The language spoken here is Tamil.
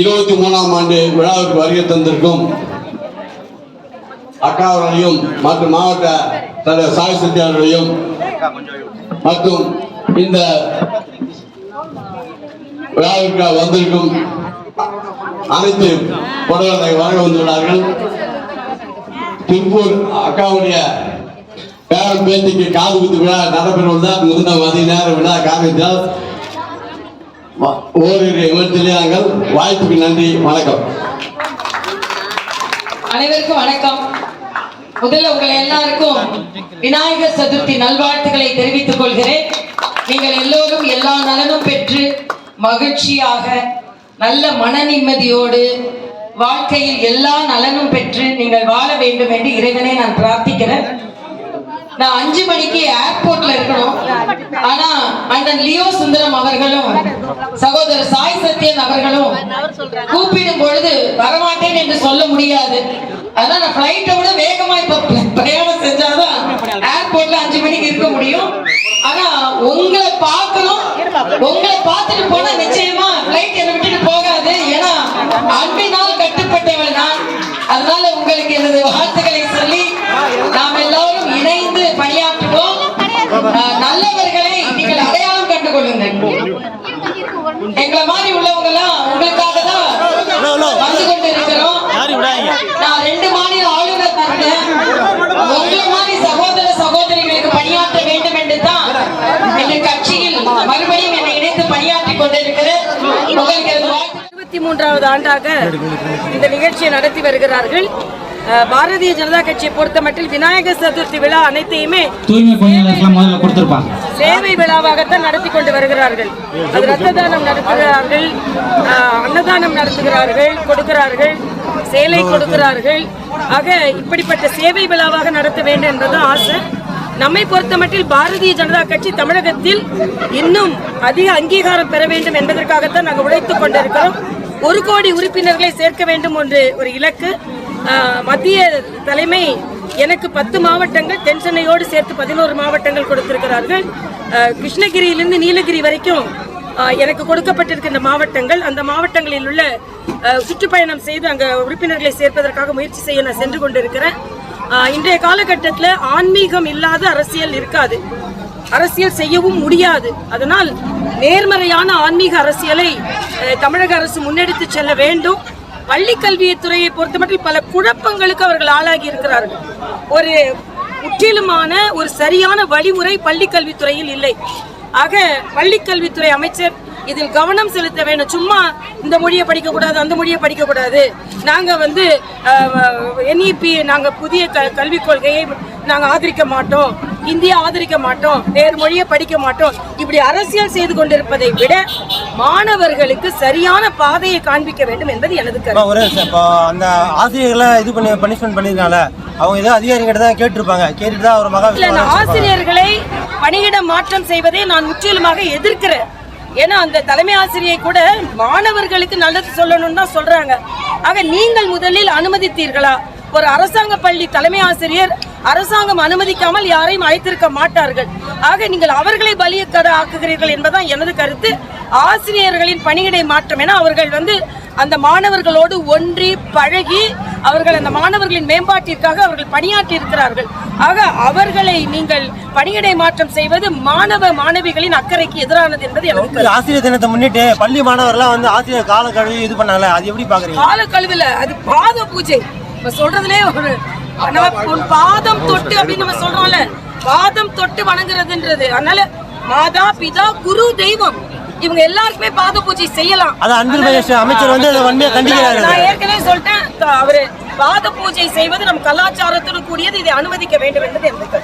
இருபத்தி மூணாம் ஆண்டு விழாவிற்கு வருகை தந்திருக்கும் அக்கா அவர்களையும் மற்றும் மாவட்ட தலைவர் சாய் சத்யா அவர்களையும் மற்றும் இந்த விழாவிற்கு வந்திருக்கும் அனைத்து புடவர்களை வழங்க வந்துள்ளார்கள். திருப்பூர் அக்காவுடைய பேரன் பேத்திக்கு காது குத்து விழா நடைபெறுவதால் முதிர்ந்த மதிய நேர விழா காரணத்தால் ஓரிரு வாய்ப்புக்கு நன்றி வணக்கம். அனைவருக்கும் வணக்கம். முதல்ல உங்கள் எல்லாருக்கும் விநாயகர் சதுர்த்தி நல்வாழ்த்துக்களை தெரிவித்துக் கொள்கிறேன். நீங்கள் எல்லோரும் எல்லா நலனும் பெற்று மகிழ்ச்சியாக நல்ல மன நிம்மதியோடு வாழ்க்கையில் எல்லா நலனும் பெற்று நீங்கள் வாழ வேண்டும் என்று இறைவனை நான் பிரார்த்திக்கிறேன். நான் அஞ்சு மணிக்கு ஏர்போர்ட்ல இருக்கணும். ஆனா அண்ணன் லியோ சுந்தரம் அவர்களும் சகோதரர் சாய் சத்யன் அவர்களும் கூப்பிடும் பொழுது வரமாட்டேன் என்று சொல்ல முடியாது. அதான் நான் பிளைட்டை விட வேகமா இப்ப பிரயாணம் செஞ்சாதான் ஏர்போர்ட்ல அஞ்சு மணிக்கு இருக்க முடியும். ஆனா உங்களை பார்க்கணும். உங்களை பார்த்துட்டு போனா நிச்சயமா பிளைட் என்னை விட்டுட்டு போகாது. ஏன்னா அன்பினால் கட்டுப்பட்டவள் நான். அதனால உங்களுக்கு எனது வார்த்தை சொல்லி நாம் எல்லாரும் இணைந்து பணியாற்றுவோம் அஹ், நல்லவர்களை நீங்கள் அடையாளம் கண்டு கொள்ளுங்கள் எங்களை மாதிரி உள்ளவங்க எல்லாம் உங்களுக்காக தான் வந்து கொண்டு இருக்கிறோம் நான் ரெண்டு மாநில ஆளுநர் தந்தேன் உங்களை மாதிரி சகோதர சகோதரிகளுக்கு பணியாற்ற வேண்டும் என்று தான் எங்கள் கட்சியில் மறுபடியும் என்னை இணைத்து பணியாற்றிக் கொண்டிருக்கிறேன் உங்களுக்கு எனது மூன்றாவது ஆண்டாக இந்த நிகழ்ச்சியை நடத்தி வருகிறார்கள். பாரதிய ஜனதா கட்சியை பொறுத்தமட்டில் விநாயகர் சதுர்த்தி விழா அனைத்தையுமே சேவை விழாவாகத்தான் நடத்தி கொண்டு வருகிறார்கள். அது ரத்த தானம் நடத்துகிறார்கள் அன்னதானம் நடத்துகிறார்கள் கொடுக்கிறார்கள் சேலை கொடுக்கிறார்கள். ஆக இப்படிப்பட்ட சேவை விழாவாக நடத்த வேண்டும் என்பது ஆசை. நம்மை பொறுத்தமட்டில் பாரதிய ஜனதா கட்சி தமிழகத்தில் இன்னும் அதிக அங்கீகாரம் பெற வேண்டும் என்பதற்காகத்தான் நாங்கள் உழைத்துக் கொண்டிருக்கிறோம். ஒரு கோடி உறுப்பினர்களை சேர்க்க வேண்டும் என்று ஒரு இலக்கு. மத்திய தலைமை எனக்கு பத்து மாவட்டங்கள் தென் சென்னையோடு சேர்த்து பதினோரு மாவட்டங்கள் கொடுத்திருக்கிறார்கள். கிருஷ்ணகிரியிலிருந்து நீலகிரி வரைக்கும் எனக்கு கொடுக்கப்பட்டிருக்கின்ற மாவட்டங்கள். அந்த மாவட்டங்களில் உள்ள சுற்றுப்பயணம் செய்து அங்கே உறுப்பினர்களை சேர்ப்பதற்காக முயற்சி செய்ய நான் சென்று கொண்டிருக்கிறேன். இன்றைய காலகட்டத்தில் ஆன்மீகம் இல்லாத அரசியல் இருக்காது. அரசியல் செய்யவும் முடியாது. அதனால் நேர்மறையான ஆன்மீக அரசியலை தமிழக அரசு முன்னெடுத்து செல்ல வேண்டும். பள்ளி கல்வித்துறையை பொறுத்தமட்டில் பல குழப்பங்களுக்கு அவர்கள் ஆளாகி இருக்கிறார்கள். ஒரு முற்றிலுமான ஒரு சரியான வழிமுறை பள்ளி கல்வித்துறையில் இல்லை. ஆக பள்ளி கல்வித்துறை அமைச்சர் இதில் கவனம் செலுத்த வேண்டும் சும்மா இந்த மொழியை படிக்கக்கூடாது அந்த மொழியை படிக்கக்கூடாது. நாங்கள் வந்து என்இபி நாங்கள் புதிய க- கல்விக் கொள்கையை நாங்கள் ஆதரிக்க மாட்டோம். இந்தியா ஆதரிக்க மாட்டோம் வேறு மொழியை படிக்க மாட்டோம். இப்படி அரசியல் செய்து கொண்டிருப்பதை விட மாணவர்களுக்கு சரியான பாதையை காண்பிக்க வேண்டும் என்பது எனது கருத்து. ஒரு இப்போ அந்த ஆசிரியர்களை இது பண்ணி பனிஷ்மெண்ட் பண்ணியிருக்காங்களே அவங்க ஏதோ அதிகாரிகிட்ட தான் கேட்டிருப்பாங்க. கேட்டுட்டு தான் ஒரு மகா ஆசிரியர்களை பணியிட மாற்றம் செய்வதை நான் முற்றிலுமாக எதிர்க்கிறேன். ஏன்னா அந்த தலைமை ஆசிரியை கூட மாணவர்களுக்கு நல்லது சொல்லணும்னு தான் சொல்றாங்க. ஆக நீங்கள் முதலில் அனுமதித்தீர்களா? ஒரு அரசாங்க பள்ளி தலைமை ஆசிரியர் அரசாங்கம் அனுமதிக்காமல் யாரையும் அழைத்திருக்க மாட்டார்கள். ஆக நீங்கள் அவர்களை பலியக்கட ஆக்குகிறீர்கள் என்பதுதான் எனது கருத்து. ஆசிரியர்களின் பணியிடை மாற்றம் என அவர்கள் வந்து அந்த மாணவர்களோடு ஒன்றி பழகி அவர்கள் அந்த மாணவர்களின் மேம்பாட்டிற்காக அவர்கள் பணியாற்றி இருக்கிறார்கள் ஆக அவர்களை நீங்கள் பணியிடை மாற்றம் செய்வது மாணவ மாணவிகளின் அக்கறைக்கு எதிரானது என்பது எனக்கு. ஆசிரியர் தினத்தை முன்னிட்டு பள்ளி மாணவர்லாம் வந்து ஆசிரியர் கால கழுவி இது பண்ணாங்களே அது எப்படி பாக்குறீங்க? கால கழுவில அது பாத பூஜை. இப்ப சொல்றதுலே ஒரு ஒரு பாதம் தொட்டு அப்படின்னு நம்ம சொல்றோம்ல பாதம் தொட்டு வணங்குறதுன்றது. அதனால மாதா பிதா குரு தெய்வம் இவங்க எல்லாருக்குமே பாத பூஜை செய்யலாம். அது அன்பில் அமைச்சர் வந்து அதை வன்மையா கண்டிக்கிறாரு. நான் ஏற்கனவே சொல்லிட்டேன் அவரு பாத பூஜை செய்வது நம் கலாச்சாரத்துடன் கூடியது இதை அனுமதிக்க வேண்டும் என்பது எனக்கு.